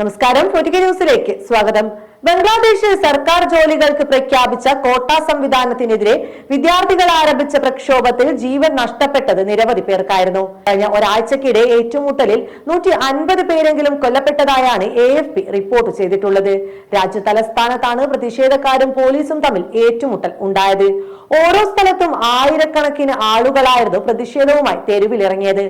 നമസ്കാരം. ന്യൂസിലേക്ക് സ്വാഗതം. ബംഗ്ലാദേശിൽ സർക്കാർ ജോലികൾക്ക് പ്രഖ്യാപിച്ച കോട്ട സംവിധാനത്തിനെതിരെ വിദ്യാർത്ഥികൾ ആരംഭിച്ച പ്രക്ഷോഭത്തിൽ ജീവൻ നഷ്ടപ്പെട്ടത് നിരവധി പേർക്കായിരുന്നു. കഴിഞ്ഞ ഒരാഴ്ചക്കിടെ ഏറ്റുമുട്ടലിൽ നൂറ്റി അൻപത് പേരെങ്കിലും കൊല്ലപ്പെട്ടതായാണ് എ എഫ് പി റിപ്പോർട്ട് ചെയ്തിട്ടുള്ളത്. രാജ്യ തലസ്ഥാനത്താണ് പ്രതിഷേധക്കാരും പോലീസും തമ്മിൽ ഏറ്റുമുട്ടൽ ഉണ്ടായത്. ഓരോ സ്ഥലത്തും ആയിരക്കണക്കിന് ആളുകളായിരുന്നു പ്രതിഷേധവുമായി തെരുവിലിറങ്ങിയത്.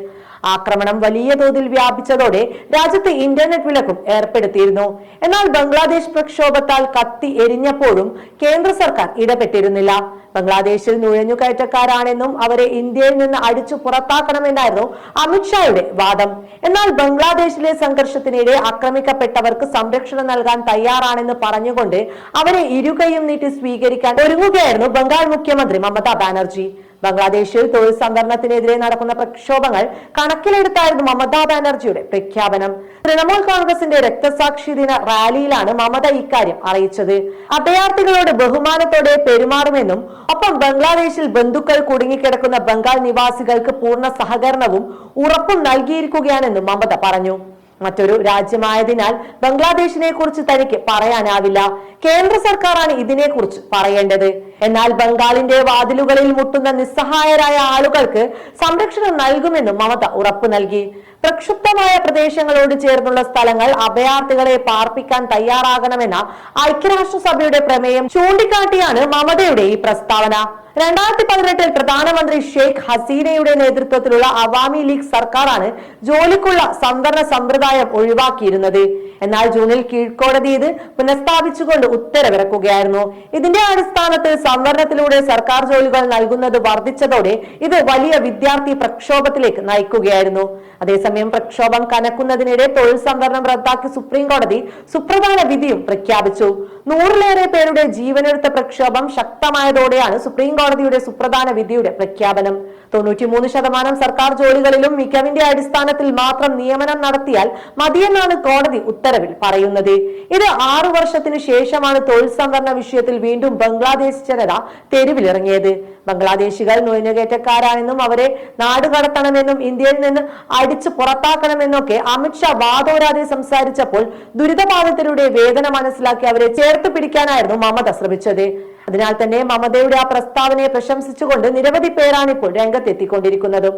ആക്രമണം വലിയ തോതിൽ വ്യാപിച്ചതോടെ രാജ്യത്ത് ഇന്റർനെറ്റ് വിലക്കും ഏർപ്പെടുത്തിയിരുന്നു. എന്നാൽ ബംഗ്ലാദേശ് പ്രക്ഷോഭത്താൽ കത്തി എരിഞ്ഞപ്പോഴും കേന്ദ്ര സർക്കാർ ഇടപെട്ടിരുന്നില്ല. ബംഗ്ലാദേശിൽ നുഴഞ്ഞുകയറ്റക്കാരാണെന്നും അവരെ ഇന്ത്യയിൽ നിന്ന് അടിച്ചു പുറത്താക്കണമെന്നായിരുന്നു അമിത്ഷായുടെ വാദം. എന്നാൽ ബംഗ്ലാദേശിലെ സംഘർഷത്തിനിടെ ആക്രമിക്കപ്പെട്ടവർക്ക് സംരക്ഷണം നൽകാൻ തയ്യാറാണെന്ന് പറഞ്ഞുകൊണ്ട് അവരെ ഇരുകൈയും നീട്ടി സ്വീകരിക്കാൻ ഒരുങ്ങുകയായിരുന്നു ബംഗാൾ മുഖ്യമന്ത്രി മമതാ ബാനർജി. ബംഗ്ലാദേശിൽ തൊഴിൽ സംവരണത്തിനെതിരെ നടക്കുന്ന പ്രക്ഷോഭങ്ങൾ കണക്കിലെടുത്തായിരുന്നു മമതാ ബാനർജിയുടെ പ്രഖ്യാപനം. തൃണമൂൽ കോൺഗ്രസിന്റെ രക്തസാക്ഷി ദിന റാലിയിലാണ് മമത ഇക്കാര്യം അറിയിച്ചത്. അഭയാർത്ഥികളോട് ബഹുമാനത്തോടെ പെരുമാറുമെന്നും ഒപ്പം ബംഗ്ലാദേശിൽ ബന്ധുക്കൾ കുടുങ്ങിക്കിടക്കുന്ന ബംഗാൾ നിവാസികൾക്ക് പൂർണ സഹകരണവും ഉറപ്പും നൽകിയിരിക്കുകയാണെന്നും മമത പറഞ്ഞു. മറ്റൊരു രാജ്യമായതിനാൽ ബംഗ്ലാദേശിനെ കുറിച്ച് തനിക്ക് പറയാനാവില്ല. കേന്ദ്ര സർക്കാരാണ് ഇതിനെക്കുറിച്ച് പറയേണ്ടത്. എന്നാൽ ബംഗാളിന്റെ വാതിലുകളിൽ മുട്ടുന്ന നിസ്സഹായരായ ആളുകൾക്ക് സംരക്ഷണം നൽകുമെന്നും മമത ഉറപ്പു നൽകി. പ്രക്ഷുബ്ധമായ പ്രദേശങ്ങളോട് ചേർന്നുള്ള സ്ഥലങ്ങൾ അഭയാർത്ഥികളെ പാർപ്പിക്കാൻ തയ്യാറാകണമെന്ന ഐക്യരാഷ്ട്രസഭയുടെ പ്രമേയം ചൂണ്ടിക്കാട്ടിയാണ് മമതയുടെ ഈ പ്രസ്താവന. രണ്ടായിരത്തി പതിനെട്ടിൽ പ്രധാനമന്ത്രി ഷെയ്ഖ് ഹസീനയുടെ നേതൃത്വത്തിലുള്ള അവാമി ലീഗ് സർക്കാരാണ് ജോലിക്കുള്ള സംവരണ സമ്പ്രദായം ഒഴിവാക്കിയിരുന്നത്. എന്നാൽ ജൂണിൽ കീഴ്ക്കോടതി ഇത് പുനഃസ്ഥാപിച്ചുകൊണ്ട് ഉത്തരവിറക്കുകയായിരുന്നു. ഇതിന്റെ അടിസ്ഥാനത്തിൽ സംവരണത്തിലൂടെ സർക്കാർ ജോലികൾ നൽകുന്നത് വർദ്ധിച്ചതോടെ ഇത് വലിയ വിദ്യാർത്ഥി പ്രക്ഷോഭത്തിലേക്ക് നയിക്കുകയായിരുന്നു. അതേസമയം പ്രക്ഷോഭം കനക്കുന്നതിനിടെ തൊഴിൽ സംവരണം റദ്ദാക്കി സുപ്രീം കോടതി സുപ്രധാന വിധിയും പ്രഖ്യാപിച്ചു. നൂറിലേറെ പേരുടെ ജീവനെടുത്ത പ്രക്ഷോഭം ശക്തമായതോടെയാണ് സുപ്രീം കോടതിയുടെ സുപ്രധാന വിധിയുടെ പ്രഖ്യാപനം. തൊണ്ണൂറ്റിമൂന്ന് ശതമാനം സർക്കാർ ജോലികളിലും മികവിന്റെ അടിസ്ഥാനത്തിൽ മാത്രം നിയമനം നടത്തിയാൽ മതിയെന്നാണ് കോടതി ഉത്തരവിൽ പറയുന്നത്. ഇത് ആറു വർഷത്തിനു ശേഷമാണ് തൊഴിൽ സംവരണ വിഷയത്തിൽ വീണ്ടും ബംഗ്ലാദേശ് ജനത തെരുവിലിറങ്ങിയത്. ബംഗ്ലാദേശികൾ നുഴഞ്ഞുകയറ്റക്കാരാണെന്നും അവരെ നാടുകടത്തണമെന്നും ഇന്ത്യയിൽ നിന്ന് അടിച്ചു പുറത്താക്കണമെന്നൊക്കെ അമിത്ഷാ വാദോരാതെ സംസാരിച്ചപ്പോൾ ദുരിതബാധിതരുടെ വേദന മനസ്സിലാക്കി അവരെ ചേർത്ത് പിടിക്കാനായിരുന്നു മമത ശ്രമിച്ചത്. അതിനാൽ തന്നെ മമതയുടെ ആ പ്രസ്താവനയെ പ്രശംസിച്ചുകൊണ്ട് നിരവധി പേരാണ് ഇപ്പോൾ രംഗത്തെത്തിക്കൊണ്ടിരിക്കുന്നതും.